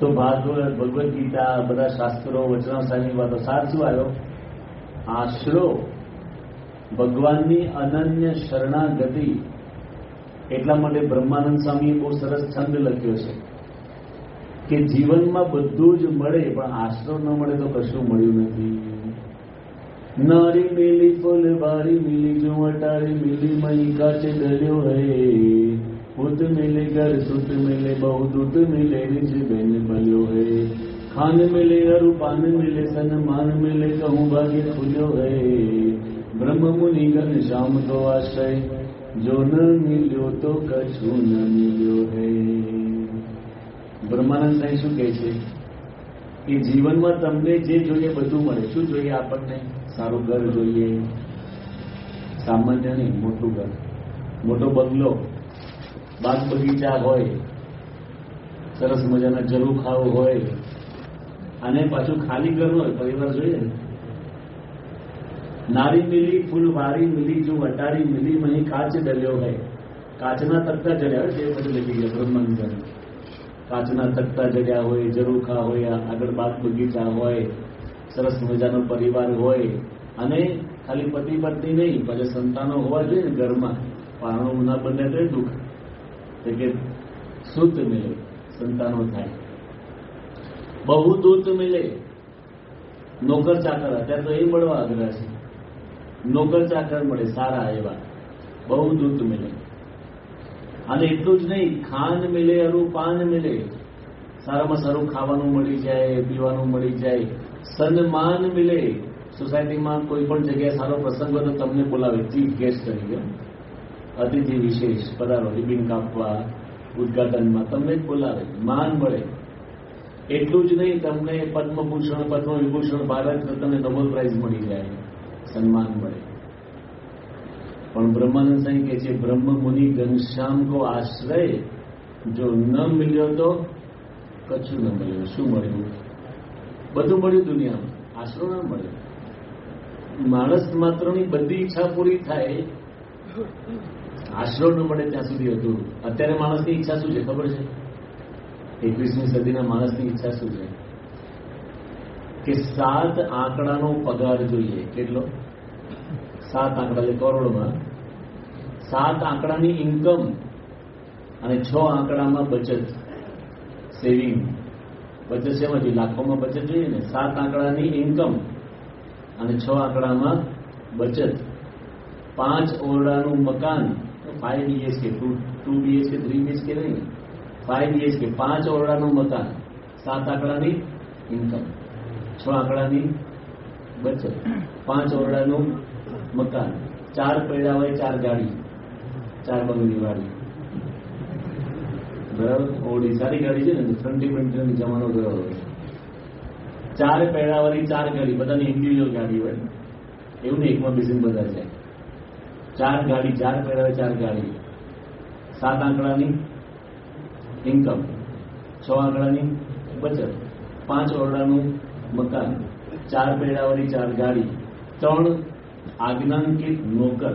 તો ભાગવત ભગવદ્ ગીતા બધા શાસ્ત્રો વચનાશાની વાતો સાચું આવ્યો. આશરો ભગવાનની અનન્ય શરણાગતિ, એટલા માટે બ્રહ્માનંદ સ્વામીએ બહુ સરસ છંદ લખ્યો છે કે જીવનમાં બધું જ મળે, પણ આશરો ન મળે તો કશું મળ્યું નથી. નારી મેલી ફૂલ બારી મિલી જુવટારી મિલી મહી કાચે ડર્યો હે પુત મિલે ઘર સુત મિલે બહુ દૂત મિલે રીજ બેન બલ્યો હે ખાન મિલે અરુ પાન મિલે સન્માન મિલે કહું ભાગ્ય ખુલ્યો હે બ્રહ્મ મુનિ ઘન શ્યામ તો આશ્રય જો ન મિલ્યો તો કશું ન મિલ્યો હે બ્રહ્માનંદ સાહેબ શું કહે છે? કે જીવનમાં તમને જે જોઈએ બધું મળે, શું જોઈએ આપણને? સારું ઘર જોઈએ. સામાન્ય નહીં, મોટું ઘર. મોટો બંગલો. બાગ બગીચા હોય, સરસ મજાના જરૂખાઓ હોય, અને પાછું ખાલી ઘર હોય, પરિવાર જોઈએ ને. નારી મિલી ફૂલ વારી મિલી, જો અટારી મિલી મહી કાચ ડલ્યો હોય. કાચના તકતા જડ્યા હોય, તે બધું લખી ગયા બ્રહ્માંડ કાચના તકતા જડ્યા હોય જરૂખા હોય, આગળ બાગ બગીચા હોય, સરસ મજાનો પરિવાર હોય, અને ખાલી પતિ પત્ની નહીં, પછી સંતાનો હોવા જોઈએ ને ઘરમાં. પારણું ના બને તો દુઃખ. એટલે કે મિલે, સંતાનો થાય. બહુ દૂત મિલે, નોકર ચાકર, અત્યારે તો એ મળવા આગ્રહ છે. નોકર ચાકર મળે, સારા એવા. બહુ દૂત મિલે. અને એટલું જ નહીં ખાન મિલે અરુ પાન મિલે. સારામાં સારું ખાવાનું મળી જાય, પીવાનું મળી જાય. સન્માન મિલે. સોસાયટીમાં કોઈ પણ જગ્યાએ સારો પ્રસંગ હોય તો તમને બોલાવે. ચીફ ગેસ્ટ તરીકે. અતિથિ વિશેષ પધારો, રિબિન કાપવા, ઉદઘાટનમાં તમને જ બોલાવે, માન મળે. એટલું જ નહીં, તમને પદ્મભૂષણ પદ્મ વિભૂષણ ભારત રત્ન નોબેલ પ્રાઇઝ મળી જાય, સન્માન મળે. પણ બ્રહ્માનંદ સાંઈ કહે છે, બ્રહ્મ મુનિ ઘનશ્યામ કો આશ્રય, જો ન મળ્યો તો કચ્છું ન મળ્યું. શું મળ્યું? બધું મળ્યું દુનિયામાં. આશરો ના મળ્યો માણસ માત્રની બધી ઈચ્છા પૂરી થાય આશરો ન મળે ત્યાં સુધી હતું. અત્યારે માણસની ઈચ્છા શું છે? ખબર છે? એકવીસમી સદીના માણસની ઈચ્છા શું છે? કે સાત આંકડાનો પગાર જોઈએ. કેટલો? સાત આંકડા, એટલે કરોડમાં. સાત આંકડાની ઇન્કમ અને છ આંકડામાં બચત. સેવિંગ બચત શેમાંથી? લાખોમાં બચત જોઈએ ને? સાત આંકડાની ઇન્કમ અને છ આંકડામાં બચત. પાંચ ઓરડાનું મકાન five BHK two two BHK three BHK નહીં ફાઈવ બીએચકે પાંચ ઓરડાનું મકાન સાત આંકડાની ઇન્કમ છ આંકડાની બચત પાંચ ઓરડાનું મકાન ચાર પૈડા હોય ચાર ગાડી ચાર બંગલી વાળી બરાબર ઓડી સારી ગાડી છે ને ફ્રન્ટી ફ્રન્ટી જમાનો ગયો હોય ચાર પૈડાવાળી ચાર ગાડી બધાની ઇન્ડિવિજ્યુઅલ ગાડી હોય એવું નહીં એકમાં બેસીને બધા જાય ચાર ગાડી, ચાર પહેરાવે ચાર ગાડી. સાત આંકડાની ઇન્કમ છ આંકડાની બચત, પાંચ ઓરડાનું મકાન, ચાર પેડાવાળી ચાર ગાડી, ત્રણ આજ્ઞાંકિત નોકર,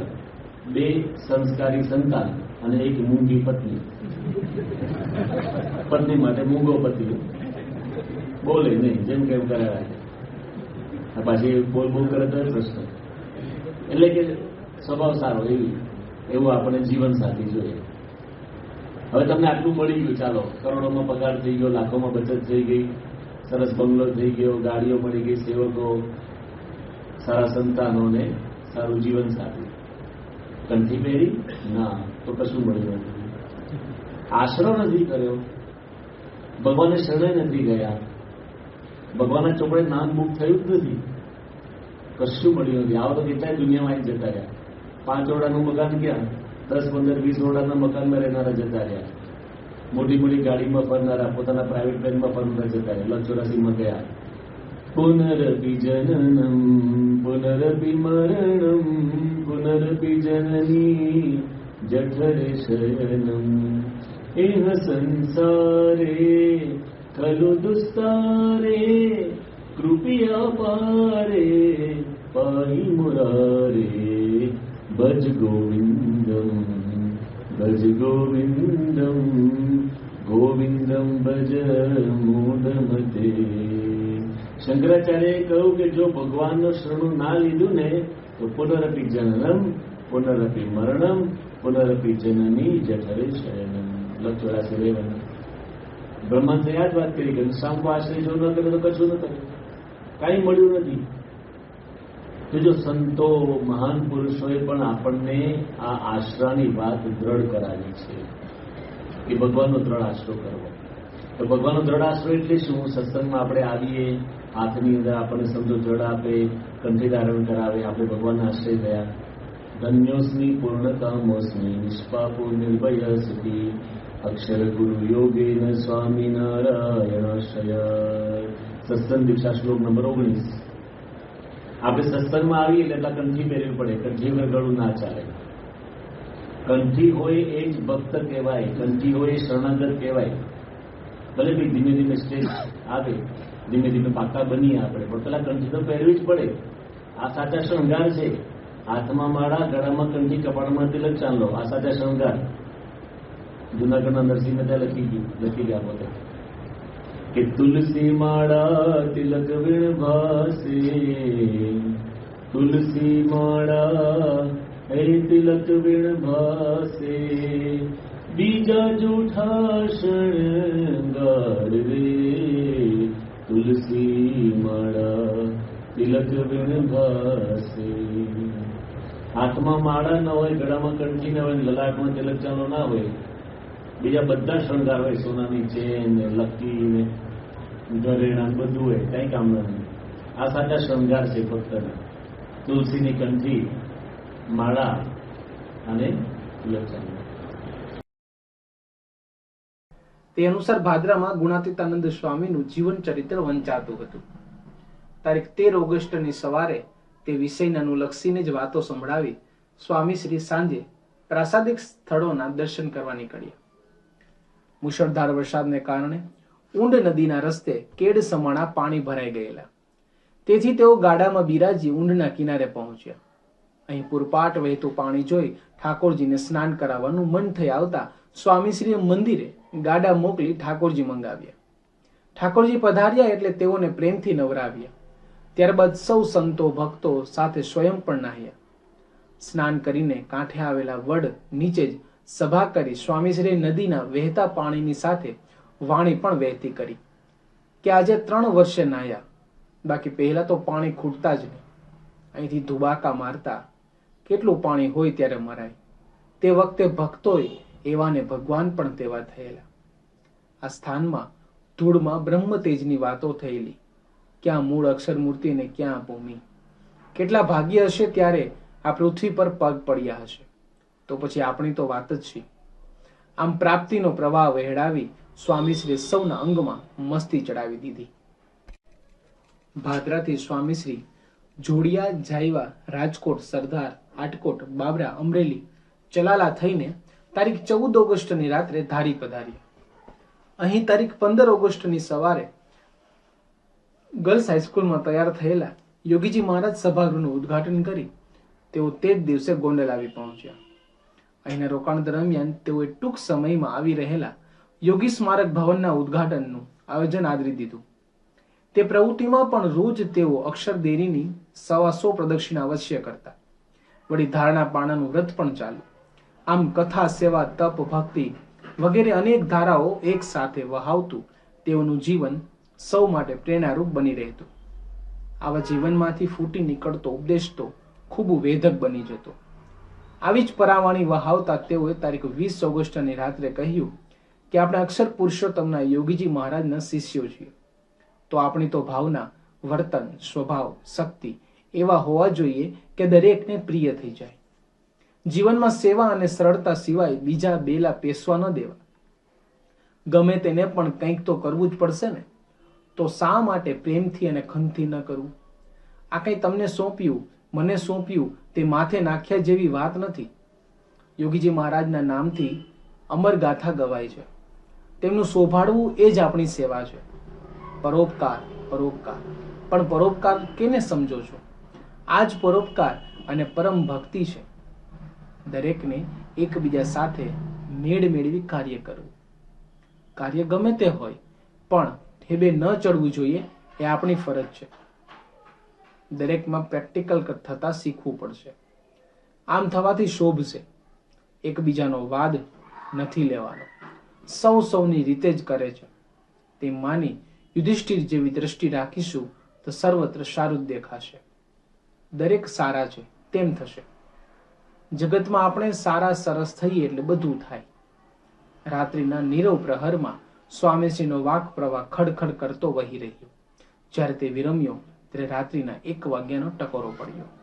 બે સંસ્કારી સંતાન અને એક મૂંગી પત્ની. પત્ની માટે મૂંગો પતિ. બોલે નહીં, જેમ કેમ કરાય પાછી બોલ બોલ કરે તો પ્રશ્ન. એટલે કે સ્વભાવ સારો એવી, એવું આપણે જીવન સાથી જોઈએ. હવે તમને આટલું મળી ગયું, ચાલો, કરોડોમાં પગાર થઈ ગયો, લાખોમાં બચત થઈ ગઈ, સરસ બંગલો થઈ ગયો, ગાડીઓ મળી ગઈ, સેવકો, સારા સંતાનોને સારું જીવન સાથી. કંઠી પહેરી? ના, તો કશું મળ્યું નથી. આશરો નથી કર્યો. ભગવાનને શરણે નથી ગયા. ભગવાનના ચોપડે નામ બુક થયું જ નથી. કશું મળ્યું નથી. આવો તો કેટલાય દુનિયામાં જતા રહ્યા. પાંચ ઓરડાનું મકાન ક્યાં? દસ, પંદર, વીસ ઓરડાના મકાનમાં રહેનારા જતા રહ્યા મોટી મોટી ગાડીમાં ફરનારા, પોતાના પ્રાઇવેટ પ્લેનમાં ફરનારા જતા રહ્યા. લક્ષ ચોરાસીમાં ગયા. પુનરપી જનનમ પુનરપી મરણમ પુનરપી જનની જઠરે શયનમ એહ સંસારે, ખલુ દુસ્તારે, કૃપિયા પારે પાહી મુરારે. ભજ ગોવિંદમ ભજ ગોવિંદમ ગોવિંદમ ભજ શંકરાચાર્ય શંકરાચાર્યએ કહ્યું કે જો ભગવાનનું શરણું ના લીધું ને, તો પુનરપી જનનમ, પુનરપી મરણમ, પુનરપી જનની જઠરે શયનમ લખ ચોરાસી રેવન બ્રહ્માંડ યાદ વાત કરી કે શાંકો આશ્રય જો ન કરે તો કશું ન કરે. કાંઈ મળ્યું નથી. તો જો સંતો મહાન પુરુષોએ પણ આપણને આ આશરાની વાત દ્રઢ કરાવી છે, કે ભગવાનનો દ્રઢ આશરો કરવો. તો ભગવાનનો દ્રઢ આશરો એટલે શું? સત્સંગમાં આપણે આવીએ, હાથની અંદર આપણને સમજો દ્રઢ આપે, કંઠી ધારણ કરાવે, આપણે ભગવાનના આશ્રય થયા. ધન્યોસ્મી પૂર્ણકામોસ્મી નિષ્પાપો નિર્ભય સુધી અક્ષર ગુરુ યોગેન શય સત્સંગ દીક્ષા શ્લોક નંબર ઓગણીસ. આપણે સત્સંગમાં આવીએ એટલે કંઠી પહેરવી પડે. કંઠી વગળું ના ચાલે. કંઠી હોય એ જ ભક્ત કહેવાય. કંઠી હોય એ શરણાગત કહેવાય. ભલે ભાઈ ધીમે ધીમે સ્ટેજ આવે, ધીમે ધીમે પાકા બનીએ આપણે. પણ પેલા કંઠી તો પહેરવી જ પડે. આ સાચા શણગાર છે. હાથમાં માળા, ગળામાં કંઠી, કપાળમાં તિલક ચાલો આ સાચા શણગાર. જુનાગઢના નરસિંહ મહેતા લખી ગયું લખી ગયા પોતે. કે તુલસી માળા તિલક વિણ ભાસે તુલસી માળા હે તિલક વીણ ભાસે, બીજા જૂઠા શણગાર રે તુલસી માળા, તિલક વીણ ભાસે. હાથમાં માળા ન હોય, ગળામાં કંઠી ન હોય, લલાટમાં તિલક ચાલો ના હોય, બીજા બધા શણગાર હોય સોનાની ચેન લકી ને, ઘરેણા બધું હોય, કઈ કામ નથી આ સાચા શણગાર છે ભક્તના. તુલસીની કંઠી, માળા અને લચન તે અનુસાર ભાદરામાં ગુણાતીતાનંદ સ્વામીનું જીવન ચરિત્ર વંચાતું હતું. તારીખ તેર ઓગસ્ટની સવારે તે વિષયને અનુલક્ષીને જ વાતો સંભળાવી સ્વામી શ્રી સાંજે પ્રાસાદિક સ્થળોના દર્શન કરવા નીકળ્યા. મુશળધાર વરસાદને કારણે ઊંડ નદીના રસ્તે કેડ સમાણા પાણી ભરાઈ ગયેલા. તેથી તેઓ ગાડામાં બિરાજી ઊંડના કિનારે પહોંચ્યા. અહીં પૂરપાટ વહેતું પાણી જોઈ ઠાકોરજીને સ્નાન કરાવવાનું મન થઈ આવતા સ્વામીશ્રીએ મંદિરે ગાડા મોકલી ઠાકોરજી મંગાવ્યા. ઠાકોરજી પધાર્યા એટલે તેઓને પ્રેમથી નવરાવ્યા. ત્યારબાદ સૌ સંતો ભક્તો સાથે સ્વયં પણ નાહ્યા. સ્નાન કરીને કાંઠે આવેલા વડ નીચે જ સભા કરી સ્વામીશ્રીએ નદીના વહેતા પાણીની સાથે વાણી પણ વહેતી કરી કે આજે ત્રણ વર્ષે નાહ્યા. બાકી પહેલા તો પાણી ખૂટતા જ નહીં. અહીંથી ધુબાકા મારતા, કેટલું પાણી હોય ત્યારે મરાય? તે વખતે ભક્તોય એવા ને ભગવાન પણ તેવા થયેલા. આ સ્થાનમાં ધૂળમાં બ્રહ્મ તેજની વાતો થયેલી. ક્યાં મૂળ અક્ષર મૂર્તિ ને ક્યાં ભૂમિ? કેટલા ભાગ્ય હશે ત્યારે આ પૃથ્વી પર પગ પડ્યા હશે? તો પછી આપણી તો વાત જ છે. આમ પ્રાપ્તિનો પ્રવાહ વહેડાવી સ્વામીશ્રી સૌના અંગમાં મસ્તી ચડાવી દીધી. ભાદરાથી સ્વામીશ્રી જોડિયા જાયવા, રાજકોટ, સરદાર આટકોટ બાબરા, અમરેલી, ચલાલા થઈને તારીખ ચૌદ ઓગસ્ટની રાત્રે ધારી પધાર્યા અહીં તારીખ પંદર ઓગસ્ટની સવારે ગર્લ્સ હાઈસ્કૂલમાં તૈયાર થયેલા યોગીજી મહારાજ સભાગૃહનું ઉદ્ઘાટન કરી તેઓ તે જ દિવસે ગોંડલ આવી પહોંચ્યા. અહીંના રોકાણ દરમિયાન તેઓએ ટૂંક સમયમાં આવી રહેલા યોગી સ્મારક ભવનના ઉદ્ઘાટનનું આયોજન આદરી દીધું. તે પ્રવૃત્તિમાં પણ રોજ તેઓ અક્ષરદેરીની સવાસો પ્રદક્ષિણા અવશ્ય કરતા. વળી ધારણા પાણાનું વ્રત પણ ચાલુ. આમ કથા, સેવા, તપ, ભક્તિ વગેરે અનેક ધારાઓ એક સાથે વહાવતું તેઓનું જીવન સૌ માટે પ્રેરણારૂપ બની રહેતું. આવા જીવનમાંથી ફૂટી નીકળતો ઉપદેશ તો ખૂબ વેધક બની જતો. આવી જ પરાવાણી વહાવતા તેઓએ તારીખ વીસ ઓગસ્ટની રાત્રે કહ્યું કે આપણે અક્ષર પુરુષોત્તમના યોગીજી મહારાજના શિષ્યો છીએ. તો આપણી તો ભાવના, વર્તન, સ્વભાવ, શક્તિ એવા હોવા જોઈએ કે દરેકને પ્રિય થઈ જાય. જીવનમાં સેવા અને સરળતા સિવાય બીજા બેલા પેસવા ન દેવા. ગમે તેને પણ કંઈક તો કરવું જ પડશે ને. તો શા માટે પ્રેમથી અને ખંતથી ન કરવું? આ કંઈ તમને સોંપ્યું, મને સોંપ્યું, તે માથે નાખ્યા જેવી વાત નથી. યોગીજી મહારાજના નામથી અમર ગાથા ગવાય છે. તેમનું શોભાડવું એ જ આપણી સેવા છે. પરોપકાર પરોપકાર. પણ પરોપકાર કેને સમજો છો? આ જ પરોપકાર અને પરમ ભક્તિ છે. દરેકને એકબીજા સાથે મેળ મેળવી કાર્ય કરવું. કાર્ય ગમે તે હોય, પણ ઠેબે ન ચડવું જોઈએ, એ આપણી ફરજ છે. દરેકમાં પ્રેક્ટિકલ થતા શીખવું પડશે. આમ થવાથી શોભશે એકબીજાનો વાદ નથી લેવાનો. સૌ સૌની રીતે જ કરે છે. તે માની યુધિષ્ઠિર જેવી દ્રષ્ટિ રાખીશું તો સર્વત્ર સારું જ દેખાશે. દરેક સારા છે, તેમ થશે. જગતમાં આપણે સારા સરસ થઈએ એટલે બધું થાય. રાત્રિના નીરવ પ્રહરમાં સ્વામીજીનો વાક પ્રવાહ ખડખડ કરતો વહી રહ્યો. જ્યારે તે વિરમ્યો, ત્યારે રાત્રિના એક વાગ્યાનો ટકોરો પડ્યો.